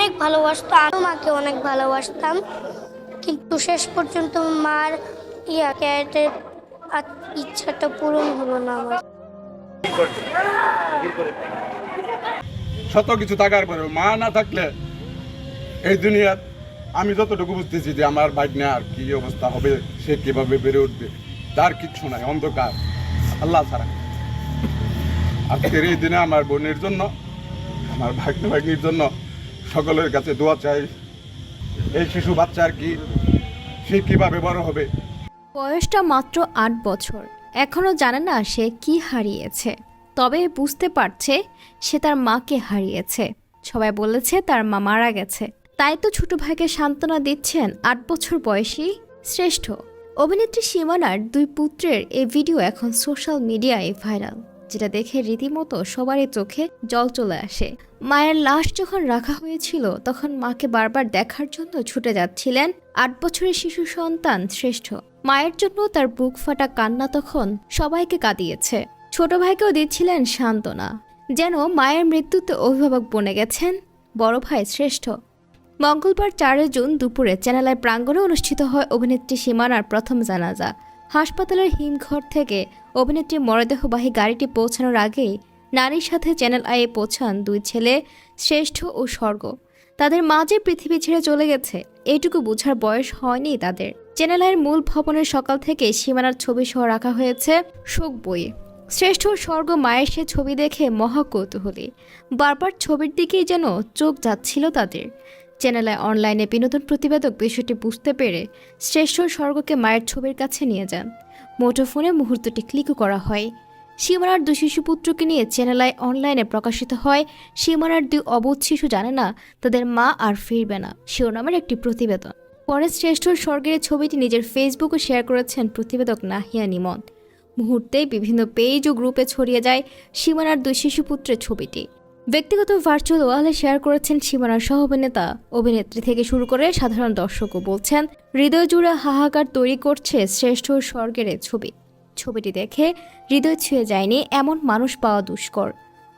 অনেক ভালোবাসতো আমি মাকে অনেক ভালোবাসতাম। কিন্তু শেষ পর্যন্ত মার ইয়া, ক্যারেটের ইচ্ছাটা পূরণ হলো না আমার। শত কিছু থাকার পরে মা না থাকলে এই দুনিয়ার আমি যতটুকু বুঝতেছি যে আমার নিয়ে আর কি অবস্থা হবে, সে কীভাবে বেড়ে উঠবে, তার কিচ্ছু নাই, অন্ধকার, আল্লাহ ছাড়া। আজকের এই দিনে আমার বোনের জন্য, আমার ভাগ্নে ভাগ্নির জন্য সকলের কাছে দোয়া চাই। এই শিশু বাচ্চা আর কি সে কীভাবে বড় হবে? বয়সটা মাত্র আট বছর। এখনও জানে না সে কি হারিয়েছে। তবে বুঝতে পারছে সে তার মাকে হারিয়েছে। সবাই বলেছে তার মা মারা গেছে। তাই তো ছোট ভাইকে সান্ত্বনা দিচ্ছেন আট বছর বয়সী শ্রেষ্ঠ। অভিনেত্রী সীমানার দুই পুত্রের এই ভিডিও এখন সোশ্যাল মিডিয়ায় ভাইরাল। যেটা দেখে রীতিমতো সবারই চোখে জল চলে আসে। মায়ের লাশ যখন রাখা হয়েছিল, তখন মাকে বারবার দেখার জন্য ছুটে যাচ্ছিলেন আট বছরের শিশু সন্তান শ্রেষ্ঠ। মায়ের জন্য তার বুক ফাটা কান্না তখন সবাইকে কাঁদিয়েছে। ছোট ভাইকেও দিচ্ছিলেন সান্ত্বনা। যেন মায়ের মৃত্যুতে অভিভাবক বনে গেছেন বড় ভাই শ্রেষ্ঠ। মঙ্গলবার চারই জুন দুপুরে চ্যানেলের প্রাঙ্গণে অনুষ্ঠিত হয় অভিনেত্রী সীমানার প্রথম জানাজা। হাসপাতালের হিমঘর থেকে অভিনেত্রীর মরদেহবাহী গাড়িটি পৌঁছানোর আগেই নারীর সাথে চ্যানেল আইয়ে পৌঁছান দুই ছেলে, শ্রেষ্ঠ ও স্বর্গ। তাদের মাঝে পৃথিবী ছেড়ে চলে গেছে এইটুকু বোঝার বয়স হয়নি তাদের। চ্যানেল আইয়ের মূল ভবনের সকাল থেকে সীমানার ছবি সহ রাখা হয়েছে শোক বইয়ে। শ্রেষ্ঠ স্বর্গ মায়ের সে ছবি দেখে মহা কৌতূহলী। বারবার ছবির দিকেই যেন চোখ যাচ্ছিল তাদের। চ্যানেলে অনলাইনে বিনোদন প্রতিবেদক বিষয়টি বুঝতে পেরে শ্রেষ্ঠ স্বর্গকে মায়ের ছবির কাছে নিয়ে যান। মুঠোফোনে মুহূর্তটি ক্লিকও করা হয়। সীমানার দুই শিশুপুত্রকে নিয়ে চ্যানেলায় অনলাইনে প্রকাশিত হয়। সীমানার দুই অবোধ শিশু জানে না, তাদের মা আর ফিরবে না, শিরোনামের একটি প্রতিবেদন। পরে শ্রেষ্ঠ স্বর্গের ছবিটি নিজের ফেসবুকে শেয়ার করেছেন প্রতিবেদক নাহিয়া নিমন। মুহূর্তেই বিভিন্ন পেজ ও গ্রুপে ছড়িয়ে যায় সীমানার দুই শিশুপুত্রের ছবিটি। ব্যক্তিগত ভার্চুয়াল ওয়ালে শেয়ার করেছেন সীমানার সহ অভিনেতা। অভিনেত্রী থেকে শুরু করে সাধারণ দর্শকও বলছেন, হৃদয় জুড়ে হাহাকার তৈরি করছে শ্রেষ্ঠ স্বর্গের ছবি। ছবিটি দেখে হৃদয় ছুঁয়ে যায়নি এমন মানুষ পাওয়া দুষ্কর।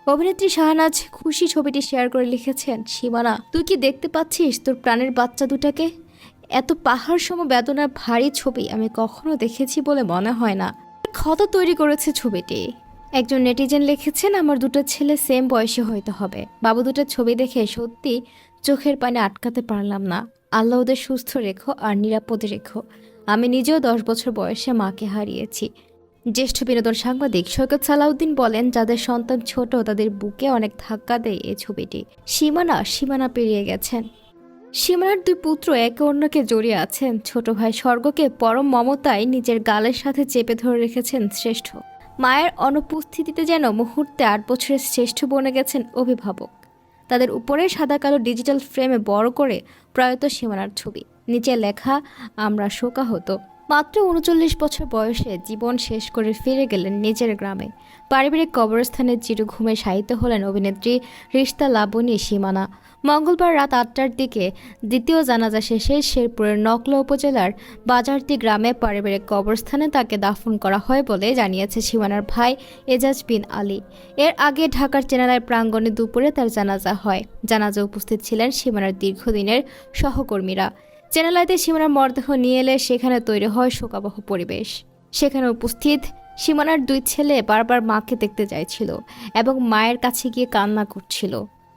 অভিনেত্রী শাহনাজ খুশি ছবিটি শেয়ার করে লিখেছেন, সীমানা, তুই কি দেখতে পাচ্ছিস তোর প্রাণের বাচ্চা দুটাকে? এত পাহাড় সম বেদনার ভারী ছবি আমি কখনো দেখেছি বলে মনে হয় না। ক্ষত তৈরি করেছে ছবিটি? একজন নেটিজেন লিখেছেন, আমার দুটো ছেলে সেম বয়সে হয়তো হবে। বাবু দুটো ছবি দেখে সত্যি চোখের পানি আটকাতে পারলাম না। আল্লাহ ওদের সুস্থ রেখো আর নিরাপদে রেখো। আমি নিজেও দশ বছর বয়সে মাকে হারিয়েছি। জ্যেষ্ঠ বিনোদন সাংবাদিক সৈকত সালাউদ্দিন বলেন, যাদের সন্তান ছোট, তাদের বুকে অনেক ধাক্কা দেয় এই ছবিটি। সীমানা সীমানা পেরিয়ে গেছেন। সীমানার দুই পুত্র একে অন্যকে জড়িয়ে আছেন। ছোট ভাই স্বর্গকে পরম মমতায় নিজের গালের সাথে চেপে ধরে রেখেছেন শ্রেষ্ঠ মায়ের অনুপস্থিতিতে যেন মুহূর্তে আট বছরের শ্রেষ্ঠ বনে গেছেন অভিভাবক। তাদের উপরে সাদা কালো ডিজিটাল ফ্রেমে বড় করে প্রয়াত সীমানার ছবি। নিচে লেখা, আমরা শোকা হতো মাত্র উনচল্লিশ বছর বয়সে জীবন শেষ করে ফিরে গেলেন নিজের গ্রামে। পারিবারিক কবরস্থানে চিরঘুমে শায়িত হলেন অভিনেত্রী রিস্তা লাবণী সীমানা। মঙ্গলবার রাত আটটার দিকে দ্বিতীয় জানাজা শেষে শেরপুরের নকলা উপজেলার বাজারটি গ্রামে পারিবারিক কবরস্থানে তাকে দাফন করা হয় বলে জানিয়েছে সীমানার ভাই এজাজ বিন আলী। এর আগে ঢাকার চেনালায় প্রাঙ্গণে দুপুরে তার জানাজা হয়। জানাজা উপস্থিত ছিলেন সীমানার দীর্ঘদিনের সহকর্মীরা। চেনালাইতে সীমানার মরদেহ নিয়ে এলে সেখানে তৈরি হয় শোকাবহ পরিবেশ। সেখানে উপস্থিত সীমানার দুই ছেলে বারবার মাকে দেখতে চাইছিল এবং মায়ের কাছে গিয়ে কান্না করছিল।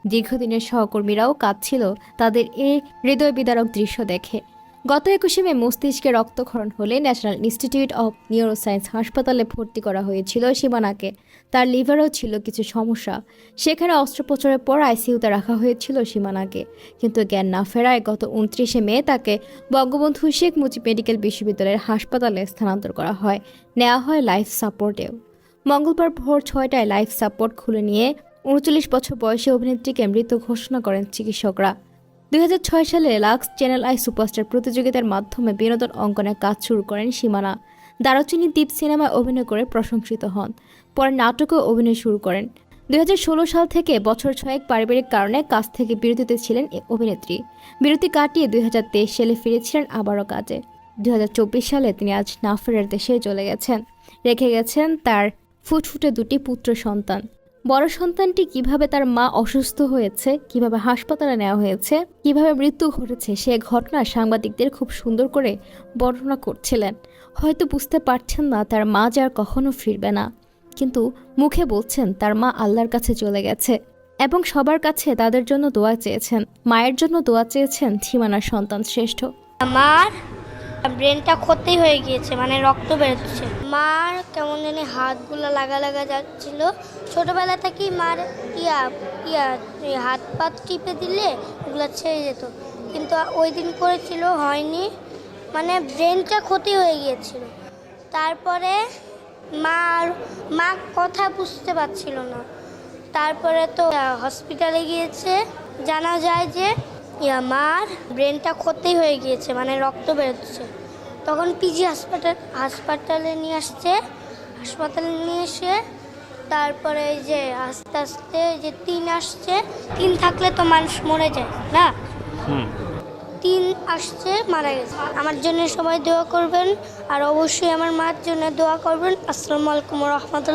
দীর্ঘদিনের সহকর্মীরাও কাঁদছিল, তাদের এই হৃদয় বিদারক দৃশ্য দেখে। গত একুশে মে মস্তিষ্কে রক্তক্ষরণ হলে ন্যাশনাল ইনস্টিটিউট অব নিউরোসায়েন্স হাসপাতালে ভর্তি করা হয়েছিল সীমানাকে। তার লিভারও ছিল কিছু সমস্যা। সেখানে অস্ত্রোপচারের পর আইসিইউতে রাখা হয়েছিল সীমানাকে। কিন্তু জ্ঞান না ফেরায় গত উনত্রিশে মে তাকে বঙ্গবন্ধু শেখ মুজিব মেডিকেল বিশ্ববিদ্যালয়ের হাসপাতালে স্থানান্তর করা হয়। নেওয়া হয় লাইফ সাপোর্টেও। মঙ্গলবার ভোর ছয়টায় লাইফ সাপোর্ট খুলে নিয়ে উনচল্লিশ বছর বয়সী অভিনেত্রীকে মৃত ঘোষণা করেন চিকিৎসকরা। দুই হাজার ছয় সালে লাক্স চ্যানেল আই সুপারস্টার প্রতিযোগিতার মাধ্যমে বিনোদন অঙ্কনে কাজ শুরু করেন সীমানা। দারচিনি দ্বীপ সিনেমায় অভিনয় করে প্রশংসিত হন। পরে নাটকেও অভিনয় শুরু করেন। দুই হাজার ষোলো সাল থেকে বছর ছয়েক পারিবারিক কারণে কাজ থেকে বিরতিতে ছিলেন অভিনেত্রী। বিরতি কাটিয়ে দুই হাজার তেইশ সালে ফিরেছিলেন আবারও কাজে। দুই হাজার চব্বিশ সালে তিনি আজ না ফেরার দেশে চলে গেছেন। রেখে গেছেন তার ফুটফুটে দুটি পুত্র সন্তান। বড় সন্তানটি কীভাবে তার মা অসুস্থ হয়েছে, কীভাবে হাসপাতালে নেওয়া হয়েছে, কীভাবে মৃত্যু ঘটেছে, সে ঘটনা সাংবাদিকদের খুব সুন্দর করে বর্ণনা করছিলেন। হয়তো বুঝতে পারছেন না তার মা যে আর কখনো ফিরবে না। কিন্তু মুখে বলছেন তার মা আল্লাহর কাছে চলে গেছে এবং সবার কাছে তাদের জন্য দোয়া চেয়েছেন। মায়ের জন্য দোয়া চেয়েছেন থিমানার সন্তান শ্রেষ্ঠ। আমার ব্রেনটা ক্ষতি হয়ে গিয়েছে মানে রক্ত বেরোচ্ছে। মার কেমন জানি হাতগুলো লাগা লাগা যাচ্ছিল। ছোটবেলা থেকেই মার ইয়া ইয়া হাত পাত টিপে দিলে ওগুলো ছেড়ে যেত। কিন্তু ওই দিন করেছিল, হয়নি। মানে ব্রেনটা ক্ষতি হয়ে গিয়েছিল। তারপরে মা মা কথা বুঝতে পারছিল না। তারপরে তো হসপিটালে গিয়েছে। জানা যায় যে ইয়া মার ব্রেনটা ক্ষতি হয়ে গিয়েছে মানে রক্ত বেরোচ্ছে। তখন পিজি হাসপাতাল হাসপাতালে নিয়ে আসছে। হাসপাতালে নিয়ে এসে তারপরে এই যে আস্তে আস্তে যে তিন আসছে তিন থাকলে তো মানুষ মরে যায় না? তিন আসছে মারা গেছে। আমার জন্য সবাই দোয়া করবেন আর অবশ্যই আমার মার জন্য দোয়া করবেন। আসসালামু আলাইকুম রহমতুল্লাহ।